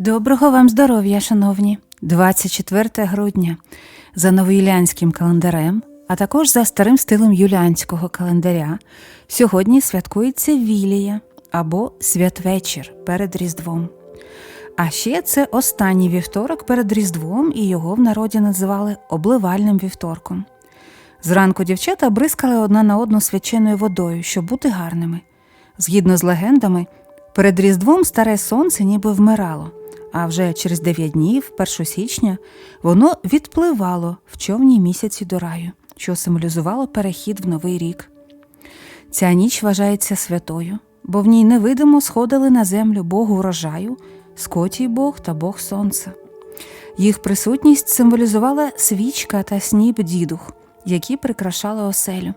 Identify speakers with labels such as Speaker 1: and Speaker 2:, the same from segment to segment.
Speaker 1: Доброго вам здоров'я, шановні! 24 грудня за новоюліанським календарем, а також за старим стилем юліанського календаря. Сьогодні святкується Вілія або святвечір перед Різдвом. А ще це останній вівторок перед Різдвом, і його в народі називали обливальним вівторком. Зранку дівчата бризкали одна на одну свяченою водою, щоб бути гарними. Згідно з легендами, перед Різдвом старе сонце ніби вмирало, а вже через 9 днів, 1 січня, воно відпливало в човній місяці до раю, що символізувало перехід в новий рік. Ця ніч вважається святою, бо в ній невидимо сходили на землю Бог урожаю, скотій Бог та Бог Сонця. Їх присутність символізувала свічка та сніп дідух, які прикрашали оселю.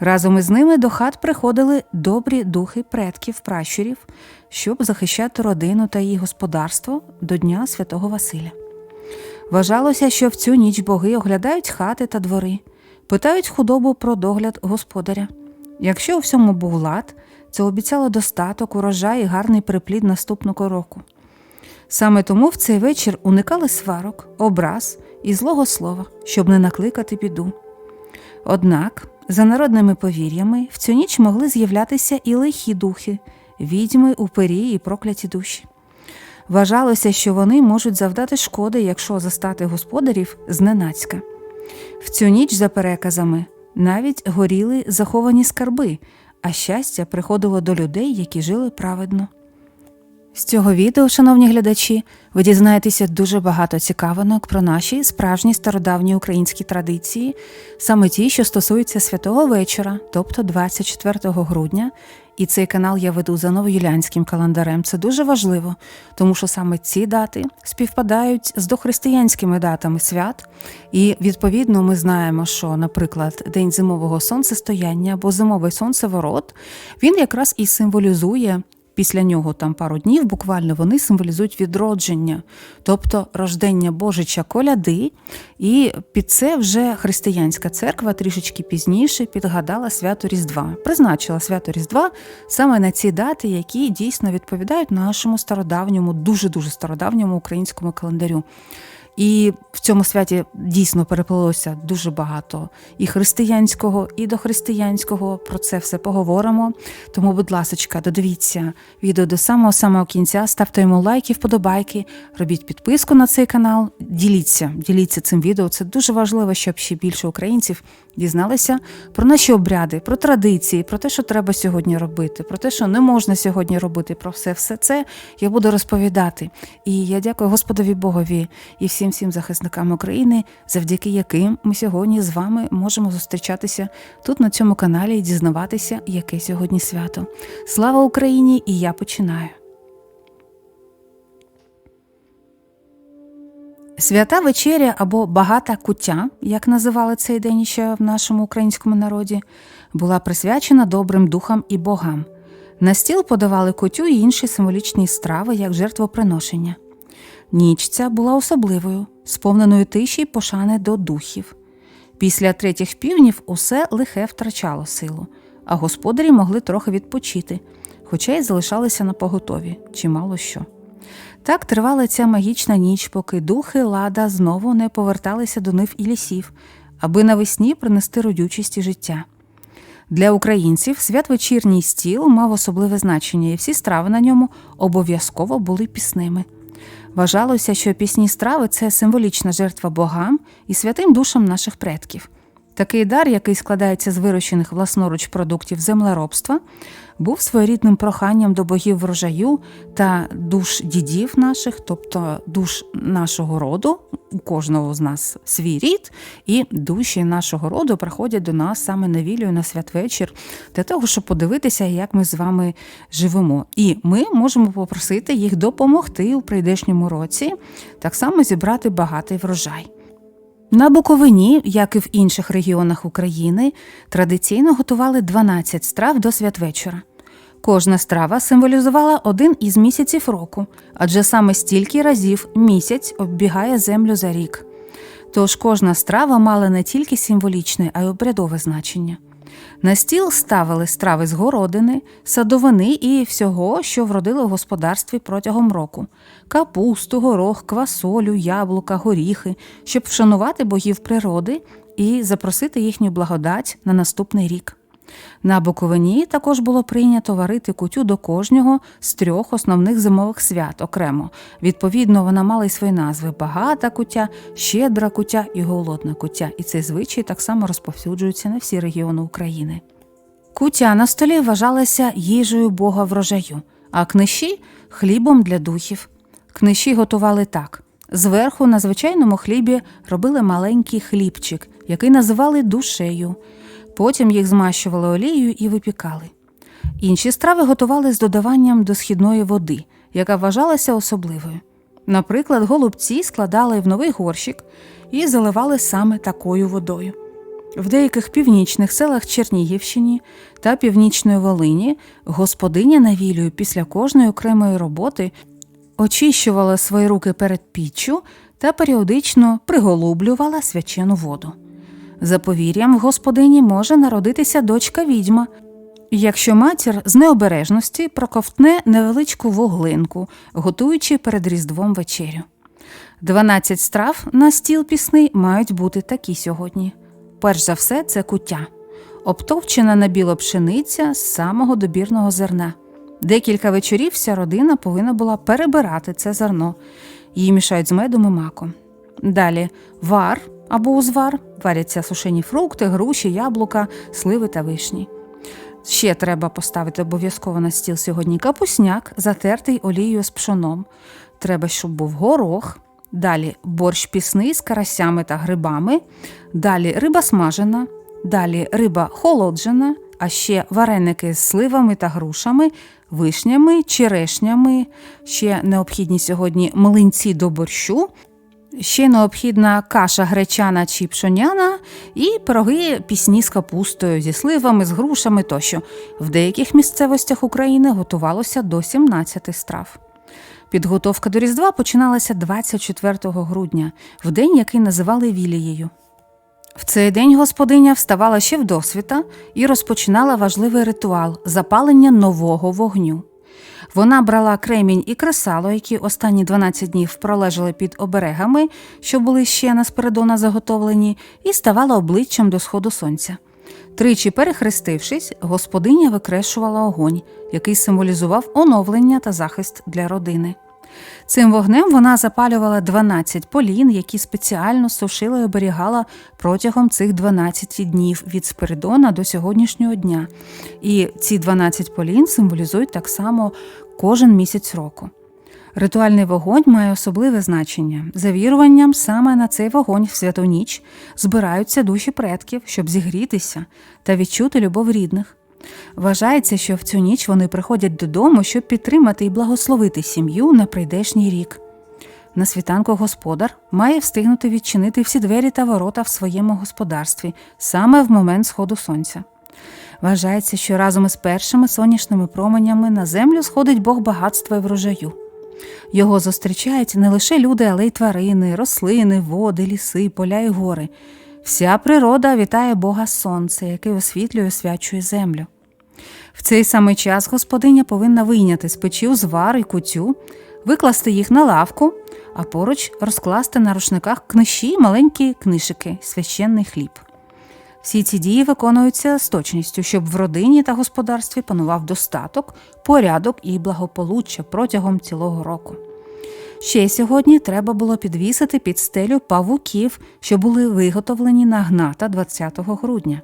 Speaker 1: Разом із ними до хат приходили добрі духи предків пращурів, щоб захищати родину та її господарство до Дня Святого Василя. Вважалося, що в цю ніч боги оглядають хати та двори, питають худобу про догляд господаря. Якщо у всьому був лад, це обіцяло достаток, урожай і гарний приплід наступного року. Саме тому в цей вечір уникали сварок, образ і злого слова, щоб не накликати біду. Однак, за народними повір'ями, в цю ніч могли з'являтися і лихі духи, відьми, упирі і прокляті душі. Вважалося, що вони можуть завдати шкоди, якщо застати господарів зненацька. В цю ніч, за переказами, навіть горіли заховані скарби, а щастя приходило до людей, які жили праведно. З цього відео, шановні глядачі, ви дізнаєтеся дуже багато цікавинок про наші справжні стародавні українські традиції, саме ті, що стосуються святого вечора, тобто 24 грудня. І цей канал я веду за новоюліанським календарем. Це дуже важливо, тому що саме ці дати співпадають з дохристиянськими датами свят. І відповідно ми знаємо, що, наприклад, день зимового сонцестояння або зимовий сонцеворот він якраз і символізує Після нього там пару днів буквально вони символізують відродження, тобто рождення Божича коляди, і під це вже християнська церква трішечки пізніше підгадала свято Різдва, призначила свято Різдва саме на ці дати, які дійсно відповідають нашому стародавньому, дуже дуже стародавньому українському календарю. І в цьому святі дійсно переплилося дуже багато і християнського, і дохристиянського. Про це все поговоримо. Тому, будь ласка, додивіться відео до самого самого кінця, ставте йому лайки, вподобайки, робіть підписку на цей канал, діліться, діліться цим відео. Це дуже важливо, щоб ще більше українців дізналися про наші обряди, про традиції, про те, що треба сьогодні робити, про те, що не можна сьогодні робити. Про все, все це я буду розповідати. І я дякую Господові Богові і всім всім захисникам України, завдяки яким ми сьогодні з вами можемо зустрічатися тут на цьому каналі і дізнаватися, яке сьогодні свято. Слава Україні! І я починаю. Свята вечеря або багата куття, як називали цей день ще в нашому українському народі, була присвячена добрим духам і богам. На стіл подавали кутю і інші символічні страви як жертвоприношення. Ніч ця була особливою, сповненою тиші й пошани до духів. Після третіх півнів усе лихе втрачало силу, а господарі могли трохи відпочити, хоча й залишалися на поготові, чимало що. Так тривала ця магічна ніч, поки духи лада знову не поверталися до нив і лісів, аби навесні принести родючість і життя. Для українців святвечірній стіл мав особливе значення, і всі страви на ньому обов'язково були пісними. Вважалося, що пісні страви це символічна жертва богам і святим душам наших предків. Такий дар, який складається з вирощених власноруч продуктів землеробства, був своєрідним проханням до богів врожаю та душ дідів наших, тобто душ нашого роду, у кожного з нас свій рід, і душі нашого роду приходять до нас саме на вілію на святвечір, для того, щоб подивитися, як ми з вами живемо. І ми можемо попросити їх допомогти у прийдешньому році, так само зібрати багатий врожай. На Буковині, як і в інших регіонах України, традиційно готували 12 страв до святвечора. Кожна страва символізувала один із місяців року, адже саме стільки разів місяць оббігає землю за рік. Тож кожна страва мала не тільки символічне, а й обрядове значення. На стіл ставили страви з городини, садовини і всього, що вродило в господарстві протягом року: капусту, горох, квасолю, яблука, горіхи, щоб вшанувати богів природи і запросити їхню благодать на наступний рік. На Буковині також було прийнято варити кутю до кожного з трьох основних зимових свят окремо. Відповідно, вона мала й свої назви: багата кутя, щедра кутя і голодна кутя. І цей звичай так само розповсюджується на всі регіони України. Кутя на столі вважалася їжею бога врожаю, а книші хлібом для духів. Книші готували так: зверху на звичайному хлібі робили маленький хлібчик, який називали душею. Потім їх змащували олією і випікали. Інші страви готували з додаванням досхідної води, яка вважалася особливою. Наприклад, голубці складали в новий горщик і заливали саме такою водою. В деяких північних селах Чернігівщині та Північної Волині господиня на вілію після кожної окремої роботи очищувала свої руки перед піччю та періодично приголублювала свячену воду. За повір'ям в господині може народитися дочка відьма, якщо матір з необережності проковтне невеличку вуглинку, готуючи перед Різдвом вечерю. 12 страв на стіл пісний мають бути такі сьогодні. Перш за все, це куття, обтовчена на біло пшениця з самого добірного зерна. Декілька вечорів вся родина повинна була перебирати це зерно. Її мішають з медом і маком. Далі вар або узвар, варяться сушені фрукти, груші, яблука, сливи та вишні. Ще треба поставити обов'язково на стіл сьогодні капусняк, затертий олією з пшоном. Треба, щоб був горох. Далі борщ пісний з карасями та грибами, далі риба смажена, далі риба холоджена, а ще вареники з сливами та грушами, вишнями, черешнями, ще необхідні сьогодні млинці до борщу, ще необхідна каша гречана чи пшоняна і пироги пісні з капустою, зі сливами, з грушами тощо. В деяких місцевостях України готувалося до 17 страв. Підготовка до Різдва починалася 24 грудня, в день, який називали Вілією. В цей день господиня вставала ще вдосвіта і розпочинала важливий ритуал запалення нового вогню. Вона брала кремінь і кресало, які останні 12 днів пролежали під оберегами, що були ще наспередона заготовлені, і ставала обличчям до сходу сонця. Тричі перехрестившись, господиня викрешувала огонь, який символізував оновлення та захист для родини. Цим вогнем вона запалювала 12 полін, які спеціально сушила і оберігала протягом цих 12 днів від Спиридона до сьогоднішнього дня. І ці 12 полін символізують так само кожен місяць року. Ритуальний вогонь має особливе значення. За віруванням, саме на цей вогонь в святу ніч збираються душі предків, щоб зігрітися та відчути любов рідних. Вважається, що в цю ніч вони приходять додому, щоб підтримати і благословити сім'ю на прийдешній рік. На світанку господар має встигнути відчинити всі двері та ворота в своєму господарстві саме в момент сходу сонця. Вважається, що разом із першими сонячними променями на землю сходить Бог багатства і врожаю. Його зустрічають не лише люди, але й тварини, рослини, води, ліси, поля і гори. Вся природа вітає Бога Сонце, який освітлює освячує землю. В цей самий час господиня повинна вийняти з печі узвар і кутю, викласти їх на лавку, а поруч розкласти на рушниках книжі маленькі книжики, священний хліб. Всі ці дії виконуються з точністю, щоб в родині та господарстві панував достаток, порядок і благополуччя протягом цілого року. Ще сьогодні треба було підвісити під стелю павуків, що були виготовлені на гната 20 грудня.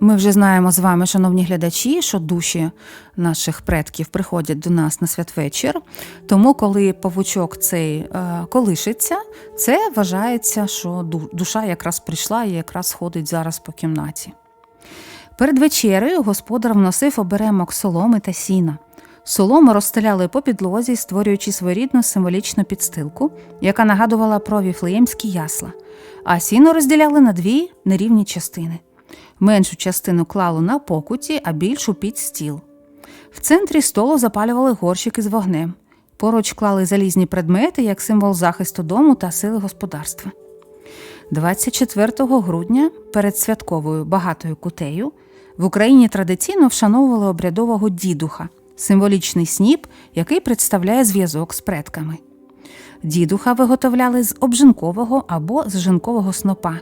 Speaker 1: Ми вже знаємо з вами, шановні глядачі, що душі наших предків приходять до нас на святвечір. Тому, коли павучок цей е, колишиться, це вважається, що душа якраз прийшла і якраз ходить зараз по кімнаті. Перед вечерею господар вносив оберемок соломи та сіна. Солому розстеляли по підлозі, створюючи своєрідну символічну підстилку, яка нагадувала про віфлеємські ясла, а сіно розділяли на дві нерівні частини. Меншу частину клали на покуті, а більшу під стіл. В центрі столу запалювали горщики з вогнем. Поруч клали залізні предмети як символ захисту дому та сили господарства. 24 грудня перед святковою багатою кутею В Україні традиційно вшановували обрядового дідуха, символічний сніп, який представляє зв'язок з предками. Дідуха виготовляли з обжинкового або з жинкового снопа,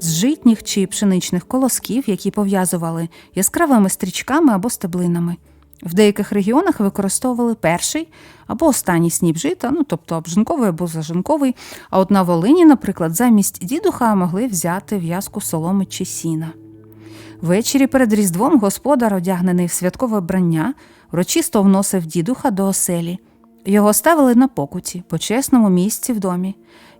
Speaker 1: з житніх чи пшеничних колосків, які пов'язували яскравими стрічками або стеблинами. В деяких регіонах використовували перший або останній сніп жита, ну тобто обжинковий або зажинковий. А от на Волині, наприклад, замість дідуха могли взяти в'язку соломи чи сіна. Ввечері перед Різдвом господар, одягнений в святкове брання, урочисто вносив дідуха до оселі. Його ставили на покуті, по чесному місці в домі.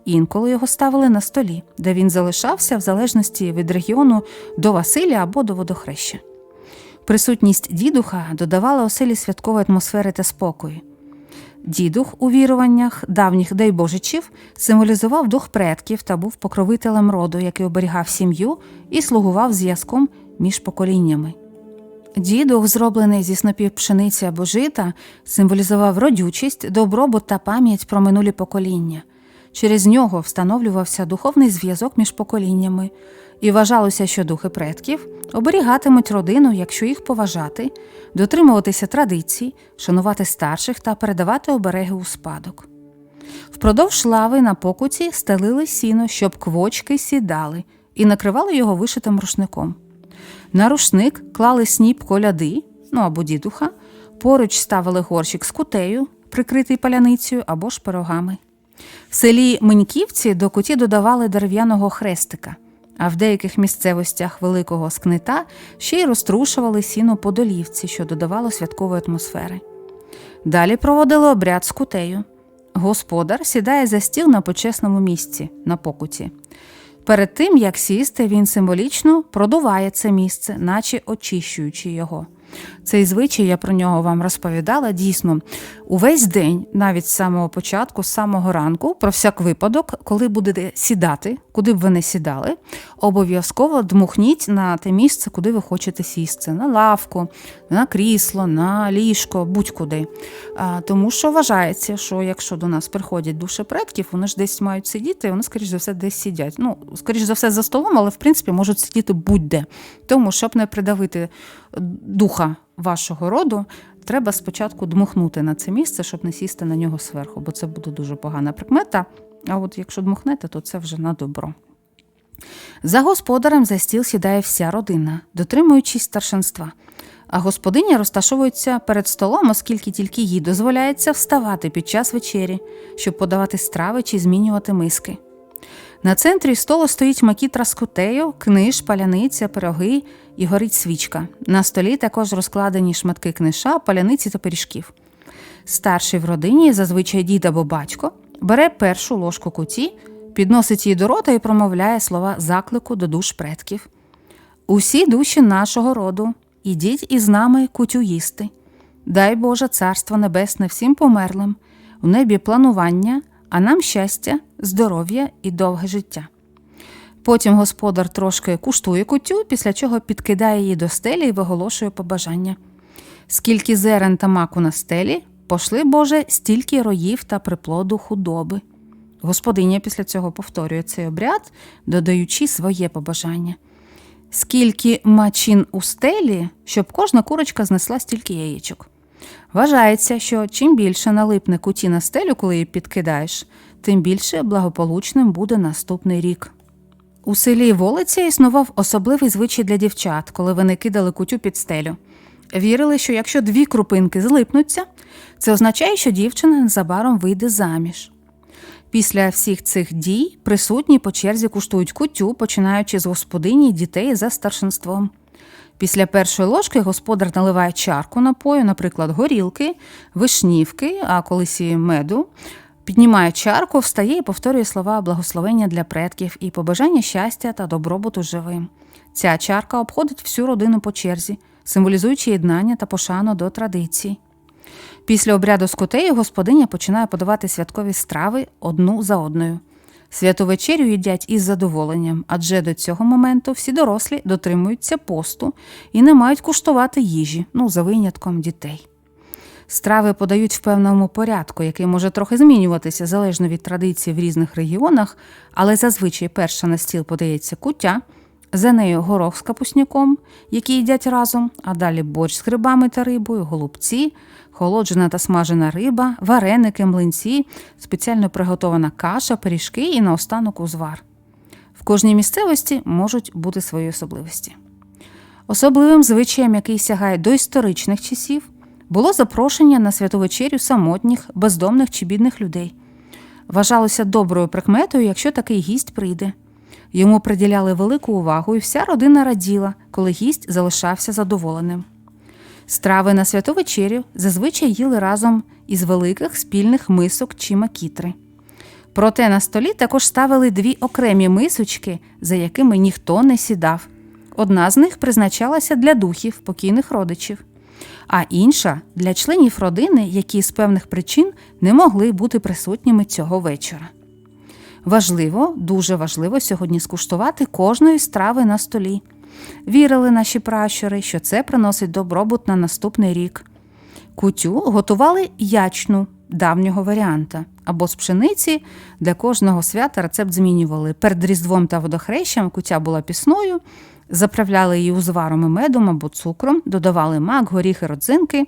Speaker 1: Інколи його ставили на столі, де він залишався в залежності від регіону до Василя або до водохреща. Присутність дідуха додавала оселі святкової атмосфери та спокою. Дідух у віруваннях давніх дайбожичів символізував дух предків та був покровителем роду, який оберігав сім'ю і слугував зв'язком між поколіннями. Дідух, зроблений зі снопів пшениці або жита, символізував родючість, добробут та пам'ять про минулі покоління. Через нього встановлювався духовний зв'язок між поколіннями, і вважалося, що духи предків оберігатимуть родину, якщо їх поважати, дотримуватися традицій, шанувати старших та передавати обереги у спадок. Впродовж лави на покуті стелили сіно, щоб квочки сідали, і накривали його вишитим рушником. На рушник клали сніп коляди, ну або дідуха, поруч ставили горщик з кутею, прикритий паляницею або ж пирогами. В селі Миньківці до куті додавали дерев'яного хрестика, а в деяких місцевостях великого скнита ще й розтрушували сіно по долівці, що додавало святкової атмосфери. Далі проводили обряд з кутею. Господар сідає за стіл на почесному місці на покуті. Перед тим, як сісти, він символічно продуває це місце, наче очищуючи його. Цей звичай, я про нього вам розповідала. Дійсно, увесь день, навіть з самого початку, з самого ранку, про всяк випадок, коли будете сідати, куди б ви не сідали, обов'язково дмухніть на те місце, куди ви хочете сісти: на лавку, на крісло, на ліжко, будь-куди. Тому що вважається, що якщо до нас приходять душі предків, вони ж десь мають сидіти, вони, скоріш за все, десь сидять. Ну, скоріш за все, за столом, але в принципі можуть сидіти будь-де. Тому, щоб не придавити духа вашого роду, треба спочатку дмухнути на це місце, щоб не сісти на нього зверху, бо це буде дуже погана прикмета. А от якщо дмухнете, то це вже на добро. За господарем за стіл сідає вся родина, дотримуючись старшинства. А господиня розташовується перед столом, оскільки тільки їй дозволяється вставати під час вечері, щоб подавати страви чи змінювати миски. На центрі столу стоїть макітра з кутею, книж, паляниця, пироги і горить свічка. На столі також розкладені шматки книша, паляниці та пиріжків. Старший в родині, зазвичай дід або батько, бере першу ложку куті, підносить її до рота і промовляє слова заклику до душ предків. Усі душі нашого роду, ідіть із нами кутю їсти. Дай Боже царство небесне всім померлим, у небі планування, а нам щастя, здоров'я і довге життя. Потім господар трошки куштує кутю, після чого підкидає її до стелі і виголошує побажання. Скільки зерен та маку на стелі, пошли, Боже, стільки роїв та приплоду худоби. Господиня після цього повторює цей обряд, додаючи своє побажання. Скільки мачин у стелі, щоб кожна курочка знесла стільки яєчок. Вважається, що чим більше налипне куті на стелю, коли її підкидаєш, тим більше благополучним буде наступний рік. У селі Волиця існував особливий звичай для дівчат, коли вони кидали кутю під стелю. Вірили, що якщо дві крупинки злипнуться, це означає, що дівчина незабаром вийде заміж. Після всіх цих дій присутні по черзі куштують кутю, починаючи з господині дітей за старшинством. Після першої ложки господар наливає чарку напою, наприклад, горілки, вишнівки, а колись і меду, піднімає чарку, встає і повторює слова благословення для предків і побажання щастя та добробуту живим. Ця чарка обходить всю родину по черзі, символізуючи єднання та пошану до традицій. Після обряду з кутею господиня починає подавати святкові страви одну за одною. Святу вечерю їдять із задоволенням, адже до цього моменту всі дорослі дотримуються посту і не мають куштувати їжі, ну за винятком дітей. Страви подають в певному порядку, який може трохи змінюватися залежно від традицій в різних регіонах, але зазвичай перша на стіл подається куття, За нею горох з капусняком, який їдять разом, а далі борщ з грибами та рибою, голубці, холоджена та смажена риба, вареники, млинці, спеціально приготована каша, пиріжки і наостанок узвар. В кожній місцевості можуть бути свої особливості. Особливим звичаєм, який сягає до історичних часів, було запрошення на святу вечерю самотніх, бездомних чи бідних людей. Вважалося доброю прикметою, якщо такий гість прийде. Йому приділяли велику увагу, і вся родина раділа, коли гість залишався задоволеним. Страви на святу вечерю зазвичай їли разом із великих спільних мисок чи макітри. Проте на столі також ставили дві окремі мисочки, за якими ніхто не сідав. Одна з них призначалася для духів покійних родичів, а інша для членів родини, які з певних причин не могли бути присутніми цього вечора. Важливо, дуже важливо сьогодні скуштувати кожної страви на столі. Вірили наші пращури, що це приносить добробут на наступний рік. Кутю готували ячну давнього варіанта або з пшениці. Для кожного свята рецепт змінювали. Перед Різдвом та водохрещем кутя була пісною, заправляли її узваром і медом або цукром, додавали мак, горіхи, родзинки.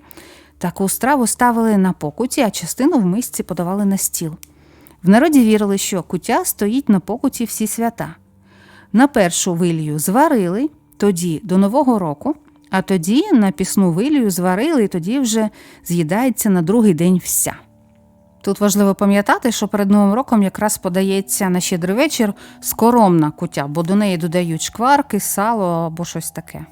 Speaker 1: Таку страву ставили на покуті, а частину в мисці подавали на стіл. В народі вірили, що куття стоїть на покуті всі свята. На першу вилію зварили, тоді до Нового року, а тоді на пісну вилію зварили, і тоді вже з'їдається на другий день вся. Тут важливо пам'ятати, що перед Новим роком якраз подається на щедрий вечір скоромна куття, бо до неї додають шкварки, сало або щось таке.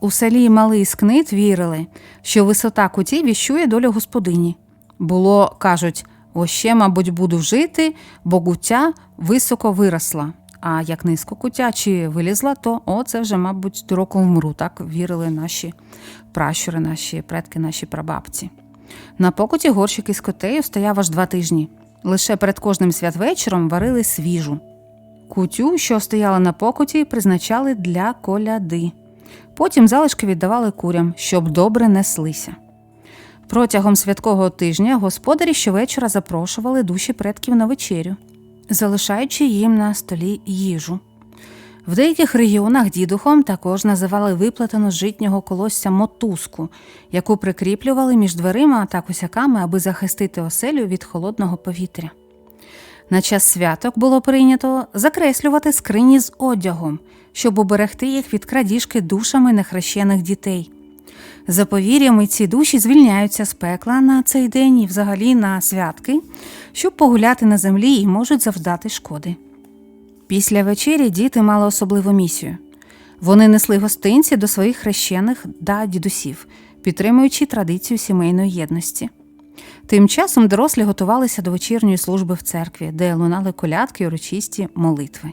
Speaker 1: У селі Малий Скнит вірили, що висота куті віщує долю господині. Було, кажуть, ось ще, мабуть, буду жити, бо куття високо виросла. А як низько куття чи вилізла, то о, це вже, мабуть, до вмру. Так вірили наші пращури, наші предки, наші прабабці. На покуті горщик із котею стояв аж два тижні. Лише перед кожним святвечором варили свіжу. Кутю, що стояла на покуті, призначали для коляди. Потім залишки віддавали курям, щоб добре неслися. Протягом святкового тижня господарі щовечора запрошували душі предків на вечерю, залишаючи їм на столі їжу. В деяких регіонах дідухом також називали виплетену з житнього колосся мотузку, яку прикріплювали між дверима та косяками, аби захистити оселю від холодного повітря. На час святок було прийнято закреслювати скрині з одягом, щоб уберегти їх від крадіжки душами нехрещених дітей. За повір'ями, ці душі звільняються з пекла на цей день і взагалі на святки, щоб погуляти на землі і можуть завдати шкоди. Після вечері діти мали особливу місію. Вони несли гостинці до своїх хрещених та дідусів, підтримуючи традицію сімейної єдності. Тим часом дорослі готувалися до вечірньої служби в церкві, де лунали колядки й урочисті молитви.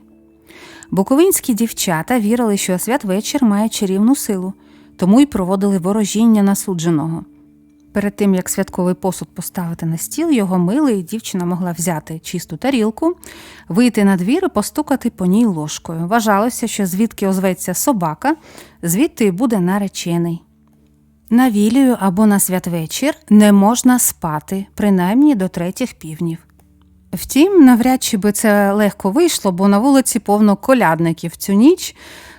Speaker 1: Буковинські дівчата вірили, що святвечір має чарівну силу, тому й проводили ворожіння насудженого. Перед тим, як святковий посуд поставити на стіл, його мили, і дівчина могла взяти чисту тарілку, вийти на двір і постукати по ній ложкою. Вважалося, що звідки озветься собака, звідти буде наречений. На вілію або на святвечір не можна спати, принаймні до третіх півнів. Втім, навряд чи би це легко вийшло, бо на вулиці повно колядників цю ніч.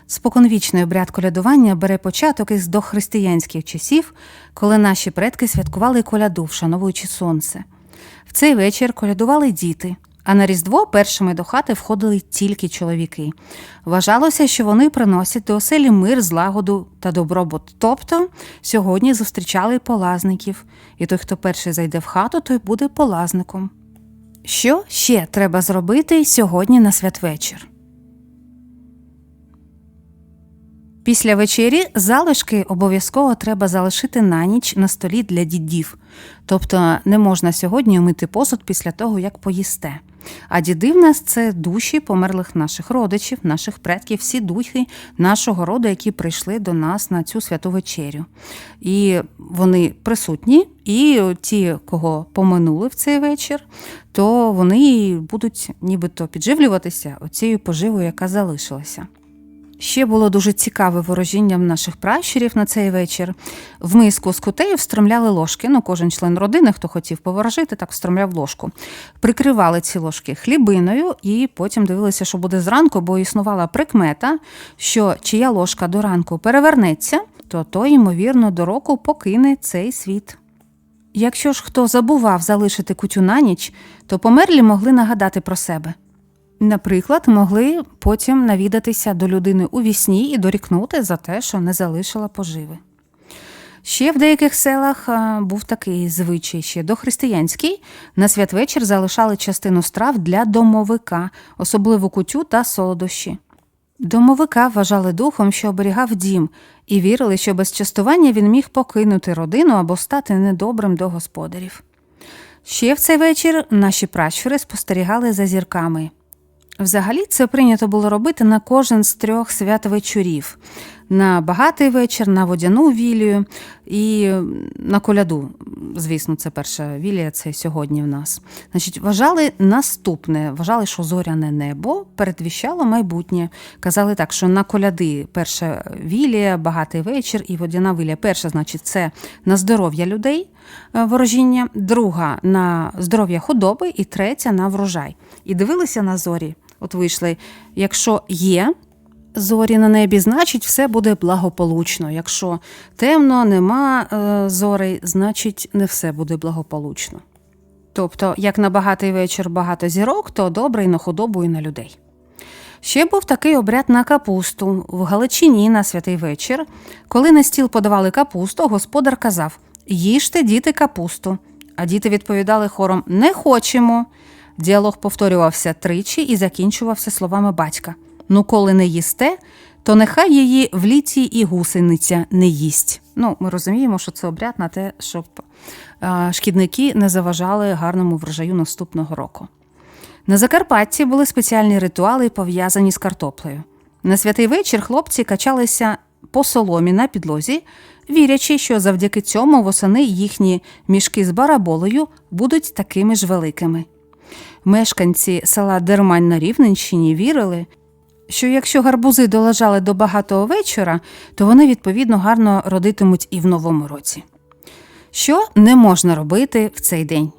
Speaker 1: Споконвічний обряд колядування бере початок із дохристиянських часів, коли наші предки святкували коляду, вшановуючи сонце. В цей вечір колядували діти, а на Різдво першими до хати входили тільки чоловіки. Вважалося, що вони приносять до оселі мир, злагоду та добробут. Тобто сьогодні зустрічали полазників, і той, хто перший зайде в хату, той буде полазником. Що ще треба зробити сьогодні на святвечір? Після вечері залишки обов'язково треба залишити на ніч на столі для дідів. Тобто не можна сьогодні мити посуд після того, як поїсте. А діди в нас це душі померлих наших родичів, наших предків, всі духи нашого роду, які прийшли до нас на цю святу вечерю. І вони присутні, і ті, кого поминули в цей вечір, то вони будуть нібито підживлюватися оцією поживою, яка залишилася. Ще було дуже цікаве ворожіння в наших пращурів на цей вечір. В миску з кутею встромляли ложки. Ну, кожен член родини, хто хотів поворожити, так встромляв ложку. Прикривали ці ложки хлібиною і потім дивилися, що буде зранку, бо існувала прикмета, що чия ложка до ранку перевернеться, то той, ймовірно, до року покине цей світ. Якщо ж хто забував залишити кутю на ніч, то померлі могли нагадати про себе. Наприклад, могли потім навідатися до людини у вісні і дорікнути за те, що не залишила поживи. Ще в деяких селах був такий звичай ще дохристиянський. На святвечір залишали частину страв для домовика, особливо кутю та солодощі. Домовика вважали духом, що оберігав дім, і вірили, що без частування він міг покинути родину або стати недобрим до господарів. Ще в цей вечір наші пращури спостерігали за зірками. Взагалі це прийнято було робити на кожен з трьох святвечорів. На багатий вечір, на водяну вілію і на коляду. Звісно, це перша вілія, це сьогодні в нас. Значить, вважали наступне, вважали, що зоряне небо передвіщало майбутнє. Казали так, що на коляди перша вілія, багатий вечір і водяна вілія. Перша, значить, це на здоров'я людей е, ворожіння, друга на здоров'я худоби, і третя на врожай. І дивилися на зорі. От вийшли, якщо є зорі на небі, значить все буде благополучно. Якщо темно, нема е, зорей, значить не все буде благополучно. Тобто, як на багатий вечір багато зірок, то добре і на худобу, і на людей. Ще був такий обряд на капусту в Галичині на святий вечір. Коли на стіл подавали капусту, господар казав: Їжте, діти, капусту. А діти відповідали хором Не хочемо. Діалог повторювався тричі і закінчувався словами батька: Ну, коли не їсте, то нехай її в літі і гусениця не їсть. Ну, ми розуміємо, що це обряд на те, щоб е, шкідники не заважали гарному врожаю наступного року. На Закарпатті були спеціальні ритуали, пов'язані з картоплею. На святий вечір хлопці качалися по соломі на підлозі, вірячи, що завдяки цьому восени їхні мішки з бараболою будуть такими ж великими. Мешканці села Дермань на Рівненщині вірили, що якщо гарбузи долежали до багатого вечора, то вони відповідно гарно родитимуть і в новому році. Що не можна робити в цей день?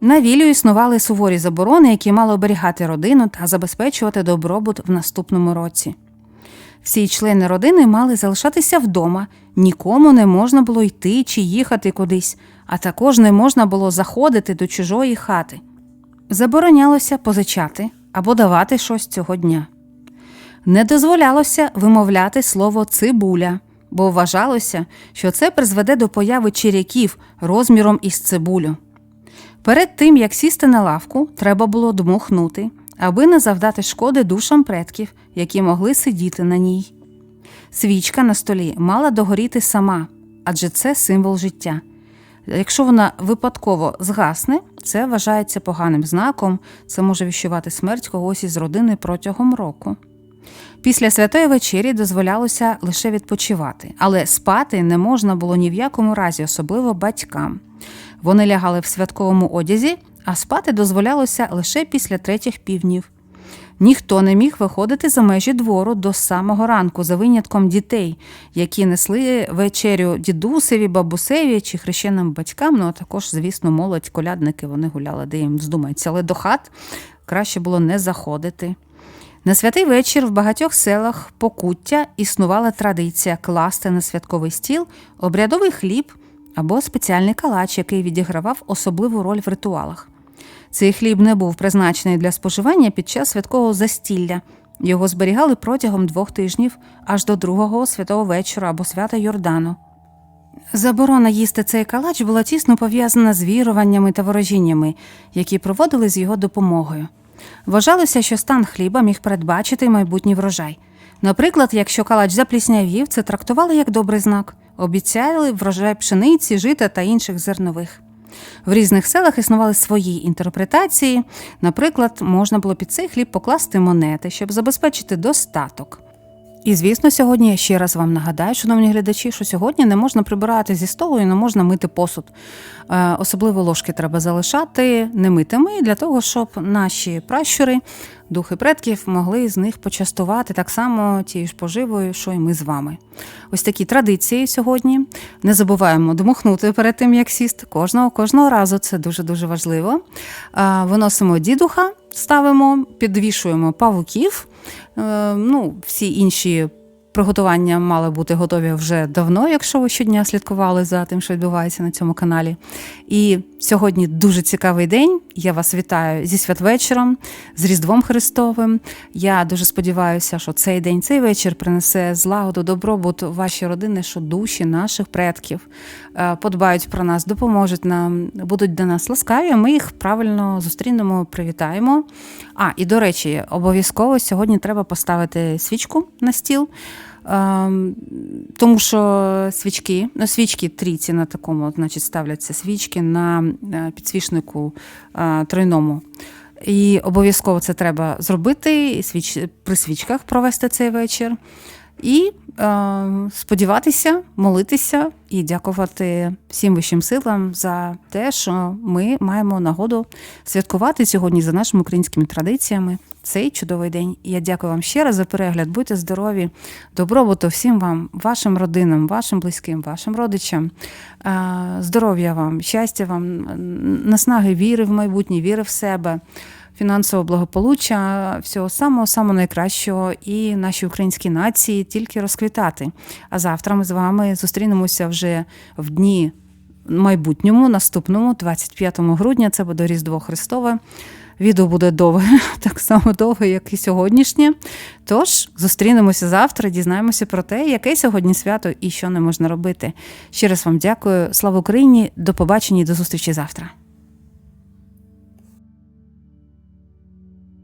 Speaker 1: На вілю існували суворі заборони, які мали оберігати родину та забезпечувати добробут в наступному році. Всі члени родини мали залишатися вдома, нікому не можна було йти чи їхати кудись, а також не можна було заходити до чужої хати. Заборонялося позичати або давати щось цього дня. Не дозволялося вимовляти слово цибуля, бо вважалося, що це призведе до появи черяків розміром із цибулю. Перед тим, як сісти на лавку, треба було дмухнути, аби не завдати шкоди душам предків, які могли сидіти на ній. Свічка на столі мала догоріти сама, адже це символ життя. Якщо вона випадково згасне, це вважається поганим знаком, це може віщувати смерть когось із родини протягом року. Після святої вечері дозволялося лише відпочивати, але спати не можна було ні в якому разі, особливо батькам. Вони лягали в святковому одязі, а спати дозволялося лише після третіх півнів. Ніхто не міг виходити за межі двору до самого ранку, за винятком дітей, які несли вечерю дідусеві, бабусеві чи хрещеним батькам. Ну а також, звісно, молодь, колядники вони гуляли, де їм вздумається. Але до хат краще було не заходити. На святий вечір в багатьох селах Покуття існувала традиція класти на святковий стіл обрядовий хліб або спеціальний калач, який відігравав особливу роль в ритуалах. Цей хліб не був призначений для споживання під час святкового застілля. Його зберігали протягом двох тижнів аж до другого святого вечора або свята Йордану. Заборона їсти цей калач була тісно пов'язана з віруваннями та ворожіннями, які проводили з його допомогою. Вважалося, що стан хліба міг передбачити майбутній врожай. Наприклад, якщо калач запліснявів, це трактували як добрий знак, обіцяли врожай пшениці, жита та інших зернових. В різних селах існували свої інтерпретації. Наприклад, можна було під цей хліб покласти монети, щоб забезпечити достаток. І звісно, сьогодні я ще раз вам нагадаю, шановні глядачі, що сьогодні не можна прибирати зі столу і не можна мити посуд. Е, Особливо ложки треба залишати немитими для того, щоб наші пращури, духи предків могли з них почастувати так само тією ж поживою, що і ми з вами. Ось такі традиції сьогодні. Не забуваємо дмухнути перед тим, як сісти. Кожного кожного разу це дуже дуже важливо. Е, Виносимо дідуха, ставимо, підвішуємо павуків. Е, Ну, всі інші приготування мали бути готові вже давно, якщо ви щодня слідкували за тим, що відбувається на цьому каналі. І сьогодні дуже цікавий день. Я вас вітаю зі святвечором, з Різдвом Христовим. Я дуже сподіваюся, що цей день, цей вечір принесе злагоду, добробут у ваші родини, що душі наших предків е, подбають про нас, допоможуть нам, будуть до нас ласкаві. Ми їх правильно зустрінемо, привітаємо. А, і до речі, обов'язково сьогодні треба поставити свічку на стіл. Ем, Тому що свічки, ну, свічки трійці на такому, значить, ставляться свічки на е, підсвічнику е, тройному. І обов'язково це треба зробити, і свіч, при свічках провести цей вечір. І е, сподіватися, молитися і дякувати всім вищим силам за те, що ми маємо нагоду святкувати сьогодні за нашими українськими традиціями цей чудовий день. Я дякую вам ще раз за перегляд. Будьте здорові, добробуту всім вам, вашим родинам, вашим близьким, вашим родичам. Е, Здоров'я вам, щастя вам, наснаги віри в майбутнє, віри в себе фінансового благополуччя, всього самого самого найкращого і нашій українській нації тільки розквітати. А завтра ми з вами зустрінемося вже в дні майбутньому, наступному, 25 грудня. Це буде Різдво Христове. Відео буде довге, так само довге, як і сьогоднішнє. Тож зустрінемося завтра, дізнаємося про те, яке сьогодні свято і що не можна робити. Ще раз вам дякую. Слава Україні! До побачення і до зустрічі завтра.